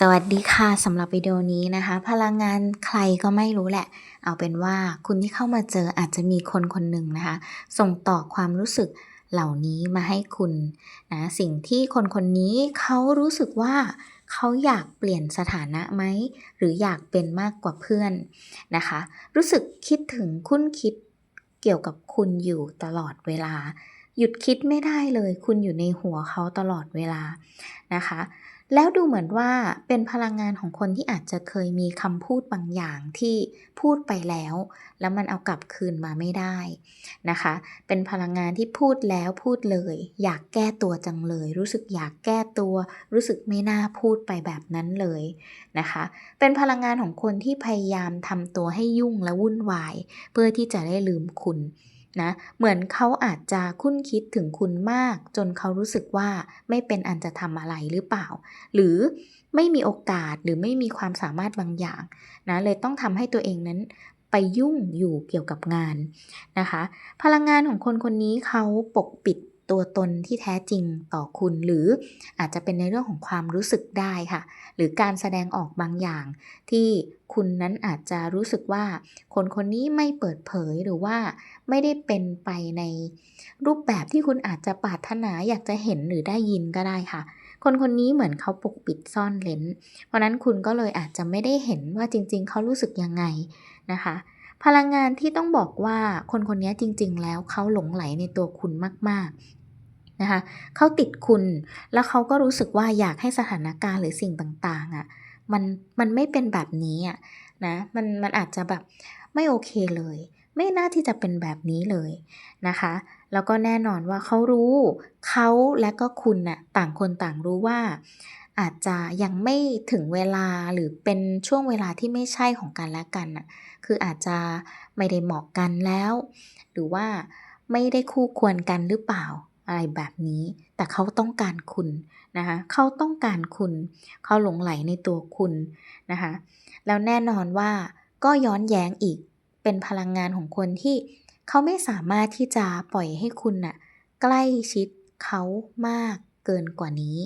สวัสดีค่ะสำหรับวิดีโอนี้นะคะ พลังงานใครก็ไม่รู้แหละ เอาเป็นว่าคุณที่เข้ามาเจออาจจะมีคนคนหนึ่งนะคะ ส่งต่อความรู้สึกเหล่านี้มาให้คุณนะสิ่งที่คนคนนี้เขารู้สึกว่าเขาอยากเปลี่ยนสถานะไหมหรืออยากเป็นมากกว่าเพื่อนนะคะ รู้สึกคิดถึงคุ้นคิดเกี่ยวกับคุณอยู่ตลอดเวลา หยุดคิดไม่ได้เลย คุณอยู่ในหัวเขาตลอดเวลานะคะ แล้วดูเหมือนว่าเป็นพลังงานของคนที่อาจจะเคยมีคำพูดบางอย่างที่พูดไปแล้ว แล้วมันเอากลับคืนมาไม่ได้นะคะ เป็นพลังงานที่พูดแล้วพูดเลย อยากแก้ตัวจังเลย รู้สึกอยากแก้ตัว รู้สึกไม่น่าพูดไปแบบนั้นเลยนะคะ เป็นพลังงานของคนที่พยายามทำตัวให้ยุ่งและวุ่นวาย เพื่อที่จะได้ลืมคุณ นะเหมือนเขาอาจจะคุ้นคิดถึงคุณมาก จนเขารู้สึกว่าไม่เป็นอันจะทำอะไรหรือเปล่า หรือไม่มีโอกาสหรือไม่มีความสามารถบางอย่างนะเลยต้องทำให้ตัวเองนั้นไปยุ่งอยู่เกี่ยวกับงานนะคะ พลังงานของคนคนนี้เขาปกปิด ตัวตนที่แท้จริงต่อคุณ หรืออาจจะเป็นในเรื่องของความรู้สึกได้ค่ะ หรือการแสดงออกบางอย่าง ที่คุณนั้นอาจจะรู้สึกว่า คนคนนี้ไม่เปิดเผยหรือว่าไม่ได้เป็นไปในรูปแบบที่คุณอาจจะปรารถนาอยากจะเห็นหรือได้ยินก็ได้ค่ะ คนคนนี้เหมือนเขาปกปิดซ่อนเลนเพราะนั้นคุณก็เลยอาจจะไม่ได้เห็นว่าจริง ๆ เขารู้สึกยังไงนะคะ พลังงานที่ต้องบอกว่าคนคนนี้จริง ๆ แล้วเขาหลงไหลในตัวคุณมาก ๆ นะคะเขาติดคุณแล้วเขาก็รู้สึกว่าอยากให้สถานการณ์หรือสิ่งต่างๆอะ่ะมันมันไม่เป็นแบบนี้อะนะมันมันอาจจะแบบไม่โอเคเลย ไม่น่าที่จะเป็นแบบนี้เลยนะคะ แล้วก็แน่นอนว่าเขารู้เขาและก็คุณน่ะต่างคนต่างรู้ว่า อาจจะยังไม่ถึงเวลาหรือเป็นช่วงเวลาที่ไม่ใช่ของกันและกันน่ะคืออาจจะไม่ได้เหมาะกันแล้ว หรือว่าไม่ได้คู่ควรกันหรือเปล่าอะไรแบบนี้ แต่เขาต้องการคุณนะคะเขาต้องการคุณ เขาหลงไหลในตัวคุณนะคะ แล้วแน่นอนว่าก็ย้อนแย้งอีก เป็นพลังงานของคนที่เขาไม่สามารถที่จะปล่อยให้คุณน่ะใกล้ชิดเขามากเกินกว่านี้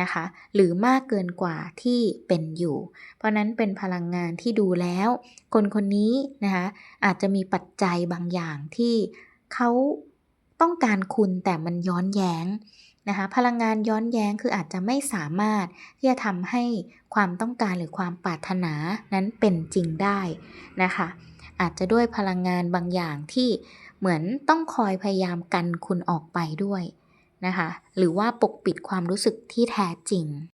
นะคะ หรือมากเกินกว่าที่เป็นอยู่ เพราะนั้นเป็นพลังงานที่ดูแล้ว คนคนนี้นะคะอาจจะมีปัจจัยบางอย่างที่เขาต้องการคุณแต่มันย้อนแย้งนะคะพลังงานย้อนแย้งคืออาจจะไม่สามารถที่จะทำให้ความต้องการหรือความปรารถนานั้นเป็นจริงได้นะคะ อาจจะด้วยพลังงานบางอย่างที่เหมือนต้องคอยพยายามกันคุณออกไปด้วยนะคะ หรือว่าปกปิดความรู้สึกที่แท้จริง